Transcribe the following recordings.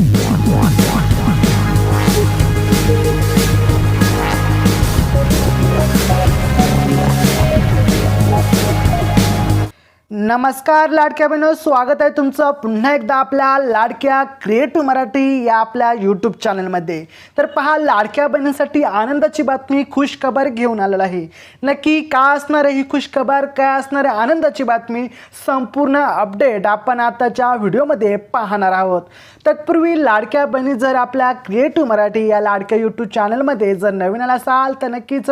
one, one. नमस्कार लाडक्या बहिणो स्वागत आहे तुमचं पुन्हा एकदा आपल्या लाडक्या क्रिएटिव्ह मराठी या आपल्या यूट्यूब चॅनलमध्ये तर पहा लाडक्या बहिणींसाठी आनंदाची बातमी खुशखबर घेऊन आलेला आहे. नक्की का असणार आहे ही खुशखबर? काय असणार आहे आनंदाची बातमी? संपूर्ण अपडेट आपण आताच्या व्हिडिओमध्ये पाहणार आहोत. तत्पूर्वी लाडक्या बहिणी जर आपल्या क्रिएटिव्ह मराठी या लाडक्या यूट्यूब चॅनलमध्ये जर नवीन आला असाल तर नक्कीच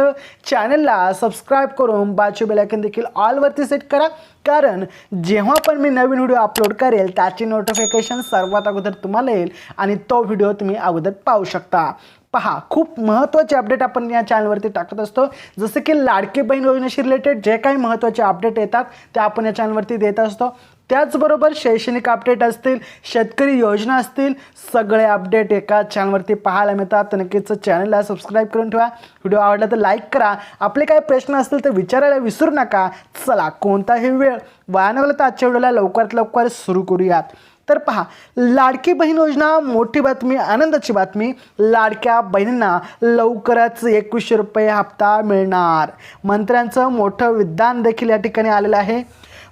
चॅनलला सबस्क्राईब करून बाजू बेलायकन देखील ऑलवरती सेट करा. कारण जेव्हा पण मी नवीन व्हिडिओ अपलोड करेल त्याची नोटिफिकेशन सर्वात अगोदर तुम्हाला येईल आणि तो व्हिडिओ तुम्ही अगोदर पाहू शकता. पहा खूप महत्त्वाचे अपडेट आपण या चॅनलवरती टाकत असतो. जसं की लाडकी बहीण योजनेशी रिलेटेड जे काही महत्त्वाचे अपडेट येतात ते आपण या चॅनलवरती देत असतो. त्याचबरोबर शैक्षणिक अपडेट असतील शेतकरी योजना असतील सगळे अपडेट एका चॅनलवरती पाहायला मिळतात. तर नक्कीच चॅनलला सबस्क्राईब करून ठेवा. व्हिडिओ आवडला तर लाईक करा. आपले काही प्रश्न असतील तर विचारायला विसरू नका. चला कोणताही वेळ वाया न आजच्या व्हिडिओला लवकरात लवकर सुरू करूयात. तर पहा लाडकी बहीण योजना मोठी बातमी आनंदाची बातमी. लाडक्या बहिणींना लवकरच एकवीसशे रुपये हप्ता मिळणार. मंत्र्यांचं मोठं विधान देखील या ठिकाणी आलेलं आहे.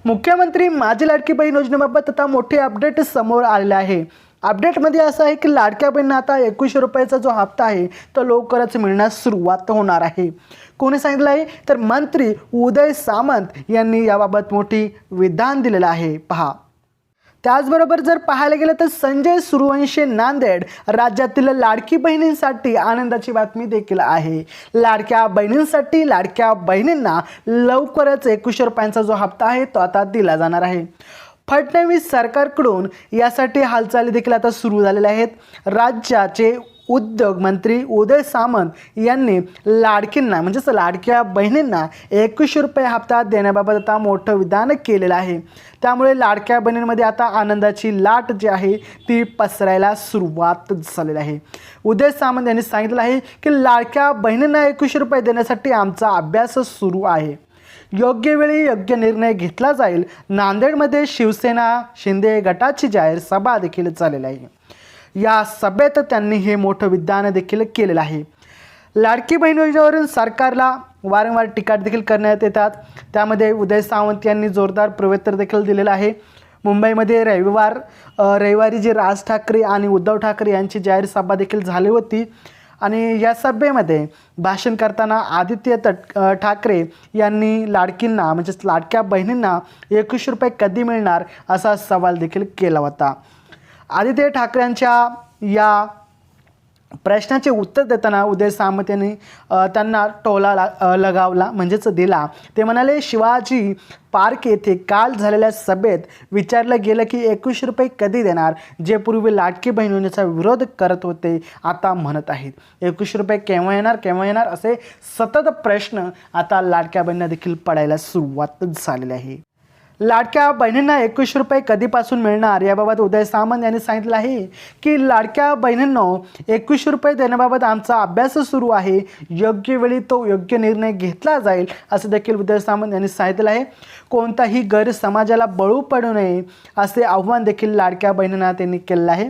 मुख्यमंत्री माझी लाडकी बहीण योजनेबाबत आता मोठे अपडेट समोर आलेले आहे. अपडेटमध्ये असं आहे की लाडक्या बहिणींना आता एकवीसशे रुपयाचा जो हप्ता आहे तो लवकरच मिळण्यास सुरुवात होणार आहे. कोणी सांगितलं आहे? तर मंत्री उदय सामंत यांनी याबाबत मोठी विधान दिलेलं आहे. पहा. त्याचबरोबर जर पाहायला गेलं तर संजय सुरुवंशी नांदेड राज्यातील लाडकी बहिणींसाठी आनंदाची बातमी देखील आहे. लाडक्या बहिणींसाठी लाडक्या बहिणींना लवकरच एकवीसशे रुपयांचा जो हप्ता आहे तो आता दिला जाणार आहे. फडणवीस सरकारकडून यासाठी हालचाली देखील आता सुरू झालेल्या आहेत. राज्याचे उद्योग मंत्री उदय सामंत यांनी लाडकींना म्हणजेच लाडक्या बहिणींना एकवीसशे रुपये हप्ता देण्याबाबत आता मोठं विधान केलेलं आहे. त्यामुळे लाडक्या बहिणींमध्ये आता आनंदाची लाट जी आहे ती पसरायला सुरुवात झालेली आहे. उदय सामंत यांनी सांगितलं आहे की लाडक्या बहिणींना एकवीसशे रुपये देण्यासाठी आमचा अभ्यास सुरू आहे. योग्य वेळी योग्य निर्णय घेतला जाईल. नांदेडमध्ये शिवसेना शिंदे गटाची जाहीर सभा देखील झालेली आहे. या सभेत त्यांनी हे मोठं विधान देखील केलेलं आहे. लाडकी बहीण योजनेवरून सरकारला वारंवार टीका देखील करण्यात येतात. त्यामध्ये उदय सावंत यांनी जोरदार प्रत्युत्तर देखील दिलेलं आहे. मुंबईमध्ये रविवार रविवारी जे राज ठाकरे आणि उद्धव ठाकरे यांची जाहीर सभा देखील झाली होती. आणि या सभेमध्ये भाषण करताना आदित्य तट ठाकरे यांनी लाडकींना म्हणजेच लाडक्या बहिणींना एकवीसशे रुपये कधी मिळणार असा सवाल देखील केला होता. आदित्य ठाकरेंच्या या प्रश्नाचे उत्तर देताना उदय सामंत यांनी त्यांना टोला ला लगावला म्हणजेच दिला. ते म्हणाले शिवाजी पार्क येथे काल झालेल्या सभेत विचारलं गेलं की एकवीसशे रुपये कधी देणार? जे पूर्वी लाटकी बहीण योजनेचा विरोध करत होते आता म्हणत आहेत. एकवीसशे रुपये केव्हा येणार केव्हा येणार? असे सतत प्रश्न आता लाडक्या बहिणींना देखील पडायला सुरुवात झालेली आहे. लाडक्या बहिणींना एकवीसशे रुपये कधीपासून मिळणार? याबाबत उदय सामंत यांनी सांगितलं आहे की लाडक्या बहिणींनो एकवीसशे रुपये देण्याबाबत आमचा अभ्यास सुरू आहे. योग्य वेळी तो योग्य निर्णय घेतला जाईल असं देखील उदय सामंत यांनी सांगितलं आहे. कोणताही गैर समाजाला बळू पडू नये असे आव्हान देखील लाडक्या बहिणींना त्यांनी केलेलं आहे.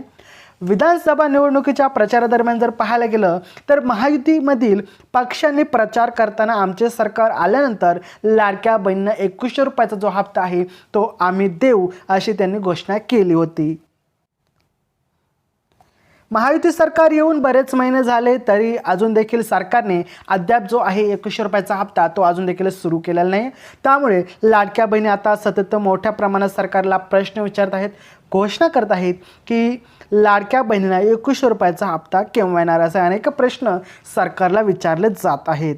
विधानसभा निवडणुकीच्या प्रचारादरम्यान जर पाहायला गेलं तर महायुतीमधील पक्षांनी प्रचार करताना आमचे सरकार आल्यानंतर लाडक्या बहिणीनं एकवीसशे रुपयाचा जो हप्ता आहे तो आम्ही देऊ अशी त्यांनी घोषणा केली होती. महायुती सरकार येऊन बरेच महिने झाले तरी अजून देखील सरकारने अद्याप जो आहे एकवीसशे रुपयाचा हप्ता तो अजून देखील सुरू केलेला नाही. त्यामुळे लाडक्या बहिणी आता सतत मोठ्या प्रमाणात सरकारला प्रश्न विचारत आहेत घोषणा करत आहेत की लाडक्या बहिणींना एकवीसशे रुपयाचा हप्ता केव्हा येणार असे अनेक प्रश्न सरकारला विचारले जात आहेत.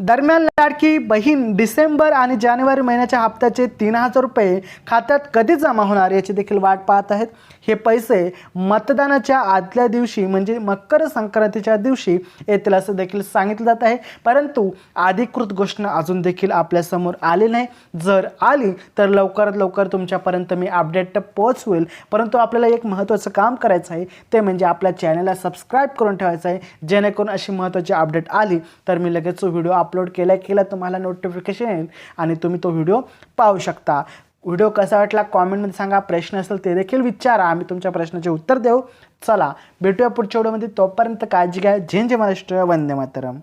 दरम्यान लाडकी बहीण डिसेंबर आणि जानेवारी महिन्याच्या हप्त्याचे तीन हजार रुपये खात्यात कधी जमा होणार याची देखील वाट पाहत आहेत. हे पैसे मतदानाच्या आदल्या दिवशी म्हणजे मकर संक्रांतीच्या दिवशी येतील असं देखील सांगितलं जात आहे. परंतु अधिकृत घोषणा अजून देखील आपल्यासमोर आली नाही. जर आली तर लवकरात लवकर तुमच्यापर्यंत मी अपडेट पोहोचवेल. परंतु आपल्याला एक महत्त्वाचं काम करायचं आहे ते म्हणजे आपल्या चॅनलला सबस्क्राईब करून ठेवायचं आहे. जेणेकरून अशी महत्त्वाची अपडेट आली तर मी लगेच व्हिडिओ अपलोड केल्या केला तुम्हाला नोटिफिकेशन येईल आणि तुम्ही तो व्हिडिओ पाहू शकता. व्हिडिओ कसा वाटला कॉमेंटमध्ये सांगा. प्रश्न असेल ते देखील विचारा. आम्ही तुमच्या प्रश्नाचे उत्तर देऊ. चला भेटूया पुढच्या व्हिडिओमध्ये तोपर्यंत काळजी घ्या. जय महाराष्ट्र. वंदे मातरम.